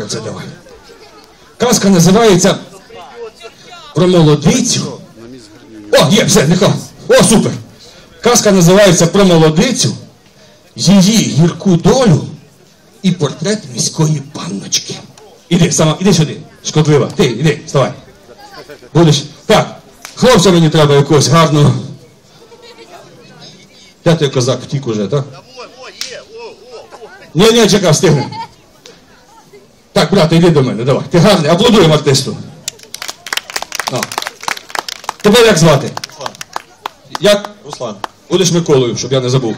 дзеркальце давай. Казка називається про молодицю. О, є, все, нехай. О, супер. Казка називається про молодицю, її гірку долю і портрет міської панночки. Іди, сама, іди сюди, шкодлива. Ти, іди, вставай. Будеш. Так, хлопця мені треба якогось гарного. Той козак втік уже, так? Ні, ні, чекай, встигне. Так, брате, йди до мене, давай. Ти гарний, аплодуємо артисту. А. Тебе як звати? Як? Руслан. Будеш Миколою, щоб я не забув.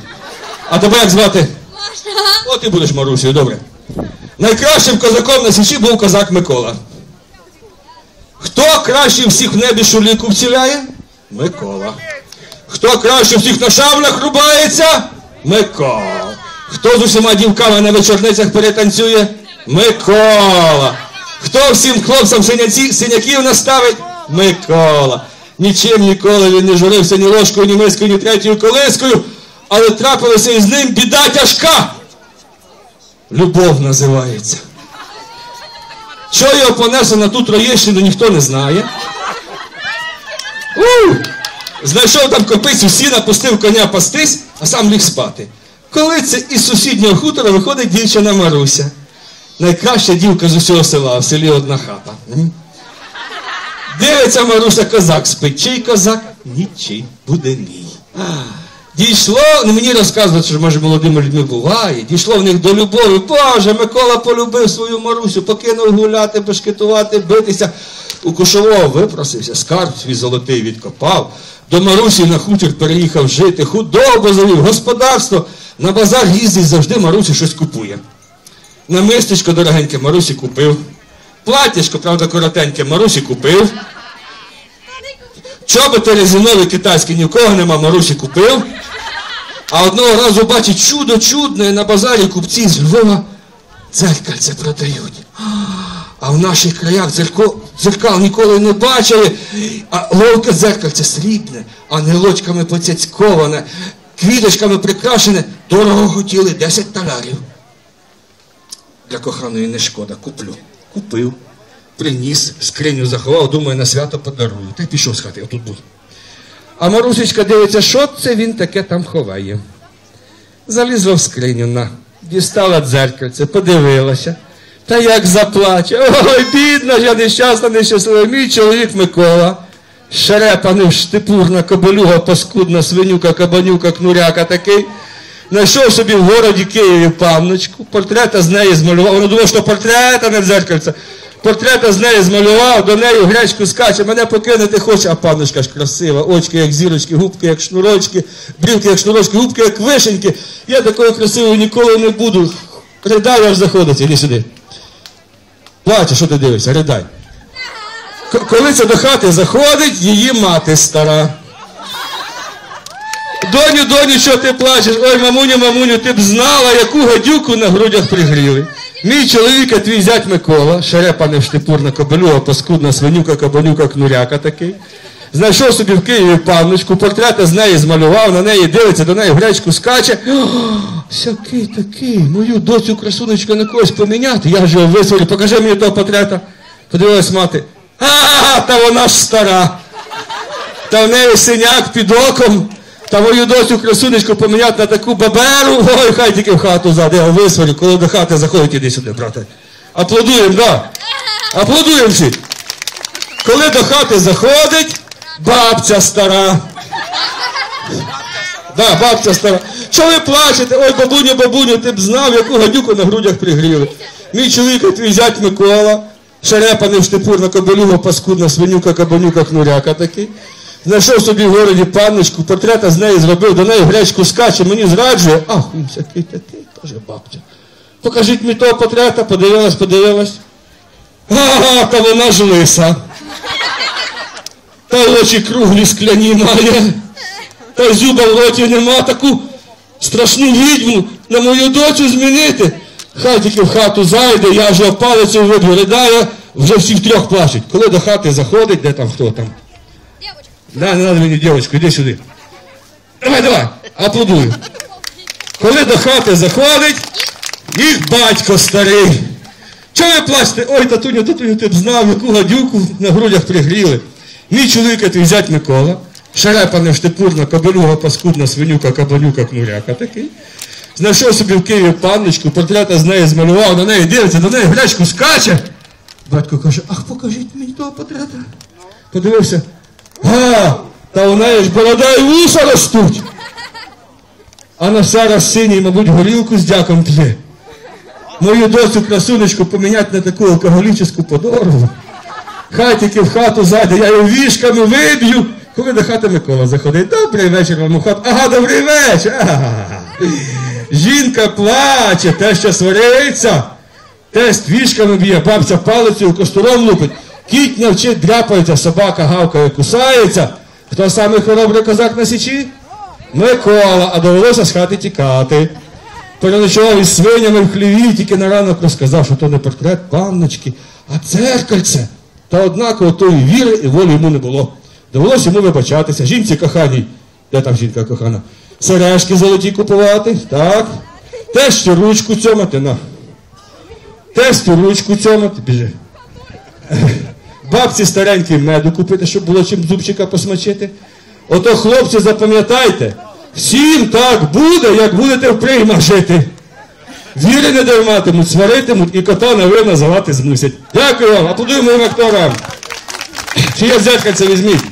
А тебе як звати? О, ти будеш Марусею, добре. Найкращим козаком на січі був козак Микола. Хто краще всіх в небі шуліку вціляє? Микола. Хто краще всіх на шаблях рубається? Микола. Хто з усіма дівками на вечорницях перетанцює? Микола. Хто всім хлопцям синяків наставить? Микола. Нічим ніколи він не журився ні ложкою, ні мискою, ні третьою колискою, але трапилася із ним біда тяжка. Любов називається. Що його понесло на ту Троєщину, ніхто не знає. У! Знайшов там копицю сіна, пустив коня пастись, а сам ліг спати. Коли це із сусіднього хутора виходить дівчина Маруся. Найкраща дівка з усього села, в селі одна хата. Дивиться Маруся, козак спить. Чий козак? Нічий, буде мій. Дійшло, не мені розказувати, що може молодими людьми буває. Дійшло в них до любові. Боже, Микола полюбив свою Марусю, покинув гуляти, бешкетувати, битися. У кошового випросився, скарб свій золотий відкопав. До Марусі на хутір переїхав жити, худобу завів, господарство. На базар їздить завжди Марусі щось купує. Намистечко дорогеньке Марусі купив. Платячко, правда, коротеньке, Марусі купив. Чоботи резинові китайські ні в кого нема, Марусі купив. А одного разу бачить чудо чудне на базарі купці з Львова дзеркальце продають. А в наших краях дзерко, дзеркал ніколи не бачили. А ловке дзеркальце срібне, ангелочками поцяцьковане, квіточками прикрашене, дорого хотіли 10 талярів. Для коханої не шкода, куплю. Купив, приніс, скриню заховав, думаю, на свято подарую. Та й пішов з хати, отут був. А Марусечка дивиться, що це він таке там ховає. Залізла в скриню на, дістала дзеркальце, подивилася. Та як заплаче. Ой, бідна, я нещасна, нещаслива. Мій чоловік Микола. Шерепанив штипурна кобелюга, паскудна свинюка, кабанюка, кнуряка такий. Знайшов собі в городі Києві панночку, портрета з неї змалював. Вона думала, що портрет, а не дзеркальце. Портрета з неї змалював, до неї в гречку скаче, мене покинути хоче, а панночка ж красива, очки як зірочки, губки як шнурочки, брівки як шнурочки, губки як вишеньки. Я такою красивою ніколи не буду. Ридай, аж заходить, іди сюди. Плаче, що ти дивишся, ридай. Коли це до хати заходить, її мати стара. Доню, доню, що ти плачеш? Ой, мамуню, мамуню, ти б знала, яку гадюку на грудях пригріли. Мій чоловік, а твій зять Микола, шерепаний штипурна кобелюга, паскудна свинюка, кабанюка, кнуряка такий. Знайшов собі в Києві панночку, портрета з неї змалював, на неї дивиться, до неї в гречку скаче. О, Сякий такий, мою доцю красунечку на когось поміняти. Я ж його висволю, покажи мені того портрета. Подивилась мати. А, та вона ж стара. Та в неї синяк під оком. Та мою доцю красунечку поміняти на таку баберу. Ой, хай тільки в хату зайде, я висволю, коли до хати заходить, іди сюди, брате. Аплодуємо, да? Аплодуємо всі. Коли до хати заходить, бабця стара. Да, бабця стара. Що ви плачете? Ой, бабуню, бабуню, ти б знав, яку гадюку на грудях пригріли. Мій чоловік, твій зять Микола, шерепаний в штипур на кобелюга, паскудна свинюка, кабанюка, кнуряка такий. Знайшов собі в городі панночку, портрета з неї зробив, до неї гречку скаче, мені зраджує. Ах, він такий, каже бабця. Покажіть мені того портрета, подивилась, подивилась. Ага, та вона ж лиса. Та очі круглі скляні має. Та зуба в роті нема таку страшну відьму на мою дочу змінити. Хай тільки в хату зайде, я вже палицю виб'ю, ридає, вже всі втрьох плачуть. Коли до хати заходить, де там хто там? Да, не надо мені, дівчинку, іди сюди. Давай, давай, аплодую. Коли до хати заходить, їх батько старий. Чого ви плачете? Ой, татуню, татуню, ти б знав, яку гадюку на грудях пригріли. Мій чоловік твій зять Микола, шарепана штепурна, кабелюга, паскудна, свинюка, кабанюка, кнуряка такий. Знайшов собі в Києві панночку, портрета з неї змалював, на неї дивиться, на неї глячку скаче. Батько каже, ах, покажіть мені того портрета. Подивився. А, та у неї ж борода і вуса ростуть. А на зараз синій, мабуть, горілку з дяком п'є. Мою дочу красунечку поміняти на таку алкоголічну подорву. Хай тільки в хату зайде, я його вішками виб'ю. Коли до хати Микола заходить, добрий вечір вам у хату. Ага, добрий вечір. Ага. Жінка плаче, те що свариться. Тесть вішками б'є, бабця палицею, костуром лупить. Кіт навчить, дряпається, собака гавкає, кусається. Хто саме хоробрий козак на січі? Микола, а довелося з хати тікати. Переночував із свинями в хліві, тільки на ранок розказав, що то не портрет панночки, а церкальце. Та однаково тої віри і волі йому не було. Довелося йому вибачатися. Жінці коханій, де там жінка кохана? Сережки золоті купувати, так. Тещу ручку цьомати, на. Тестю ручку цьомати, біжи. Бабці старенькій меду купити, щоб було чим зубчика посмачити. Ото, хлопці, запам'ятайте, всім так буде, як будете в приймах жити. Віри не дарматимуть, сваритимуть і кота на ви називати змусять. Дякую вам, аплодуємо моїм акторам. Чи я це візьміть?